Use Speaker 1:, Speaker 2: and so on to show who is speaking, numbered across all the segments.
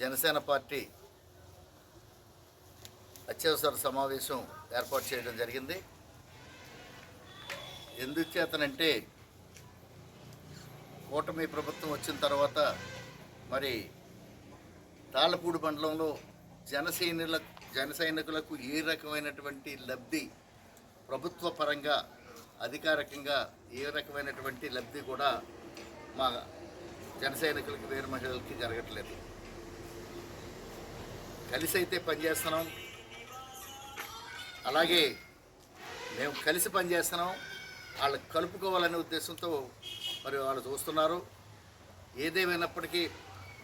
Speaker 1: Janasena party అత్యవసర సమావేశం ఏర్పాటు చేయడం జరిగింది. ఎందుచేతనంటే కూటమి ప్రభుత్వం వచ్చిన తర్వాత మరి తాళ్ళపూడి మండలంలో జనసైనికుల జనసైనికులకు ఏ రకమైనటువంటి లబ్ధి ప్రభుత్వ పరంగా అధికారికంగా ఏ రకమైనటువంటి లబ్ధి కూడా మా జనసైనికులకి వేరు మహిళలకి జరగట్లేదు. కలిసి అయితే పనిచేస్తున్నాం. అలాగే మేము కలిసి పనిచేస్తున్నాం. వాళ్ళు కలుపుకోవాలనే ఉద్దేశంతో మరి వాళ్ళు చూస్తున్నారు. ఏదేమైనప్పటికీ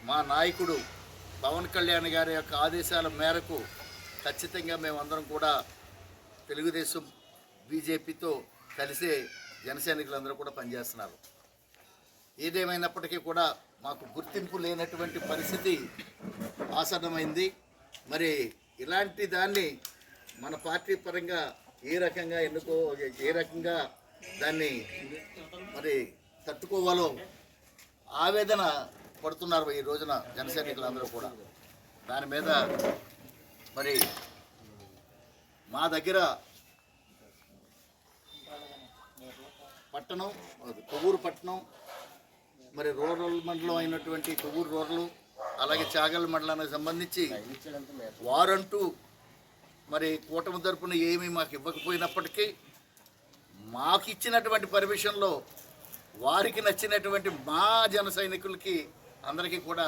Speaker 1: మా నాయకుడు పవన్ కళ్యాణ్ గారి యొక్క ఆదేశాల మేరకు ఖచ్చితంగా మేమందరం కూడా తెలుగుదేశం బీజేపీతో కలిసే జనసైనికులందరూ కూడా పనిచేస్తున్నారు. ఏదేమైనప్పటికీ కూడా మాకు గుర్తింపు లేనటువంటి పరిస్థితి ఆసన్నమైంది. మరి ఇలాంటి దాన్ని మన పార్టీ పరంగా ఏ రకంగా ఎన్నుకో ఏ రకంగా దాన్ని మరి తట్టుకోవాలో ఆవేదన పడుతున్నారు ఈ రోజున జనసైనికులందరూ కూడా. దాని మీద మరి మా దగ్గర పట్టణం కొవ్వూరు పట్టణం మరి రూరల్ మండలం అయినటువంటి కొవ్వూరు రూరల్ అలాగే చాగల్ మండలానికి సంబంధించి వారంటూ మరి కూటమి తరపున ఏమీ మాకు ఇవ్వకపోయినప్పటికీ మాకు ఇచ్చినటువంటి పర్మిషన్లో వారికి నచ్చినటువంటి మా జన సైనికులకి అందరికీ కూడా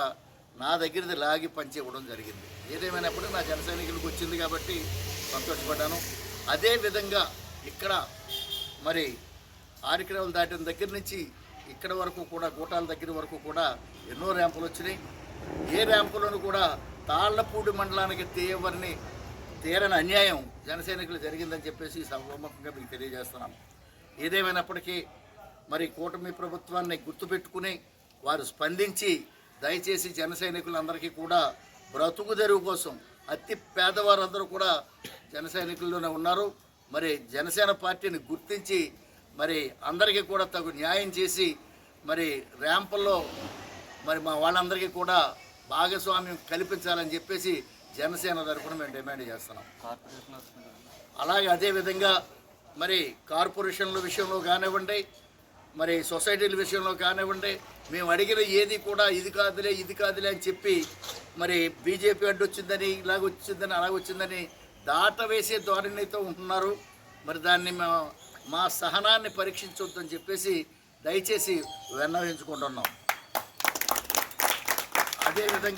Speaker 1: నా దగ్గరది లాగి పంచి ఇవ్వడం జరిగింది. ఏదేమైనప్పుడు నా జన సైనికులకు వచ్చింది కాబట్టి సంతోషపడ్డాను. అదే విధంగా ఇక్కడ మరి ఆరికరావులు దాటిన దగ్గర నుంచి ఇక్కడ వరకు కూడా గూటాల దగ్గర వరకు కూడా ఎన్నో ర్యాంపులు వచ్చినాయి. ఏ ర్యాంపులను కూడా తాళ్ళపూడి మండలానికి తీయవని తీరని అన్యాయం జనసైనికులు జరిగిందని చెప్పేసి సభముఖంగా మీకు తెలియజేస్తున్నాం. ఏదేమైనప్పటికీ మరి కూటమి ప్రభుత్వాన్ని గుర్తుపెట్టుకుని వారు స్పందించి దయచేసి జన సైనికులందరికీ కూడా బ్రతుకు తెరువు కోసం అతి పేదవారందరూ కూడా జన సైనికుల్లోనే ఉన్నారు. మరి జనసేన పార్టీని గుర్తించి మరి అందరికీ కూడా తగు న్యాయం చేసి మరి ర్యాంపుల్లో మరి మా వాళ్ళందరికీ కూడా భాగస్వామ్యం కల్పించాలని చెప్పేసి జనసేన తరఫున మేము డిమాండ్ చేస్తున్నాం. అలాగే అదేవిధంగా మరి కార్పొరేషన్ల విషయంలో కానివ్వండి మరి సొసైటీల విషయంలో కానివ్వండి మేము అడిగిన ఏది కూడా ఇది కాదులే ఇది కాదులే అని చెప్పి మరి బీజేపీ అడ్డు వచ్చిందని ఇలాగ వచ్చిందని అలాగ వచ్చిందని దాట వేసే ధోరణితో ఉంటున్నారు. మరి దాన్ని మా మా సహనాన్ని పరీక్షించొద్దని చెప్పేసి దయచేసి విన్నవించుకుంటున్నాం. అదేవిధంగా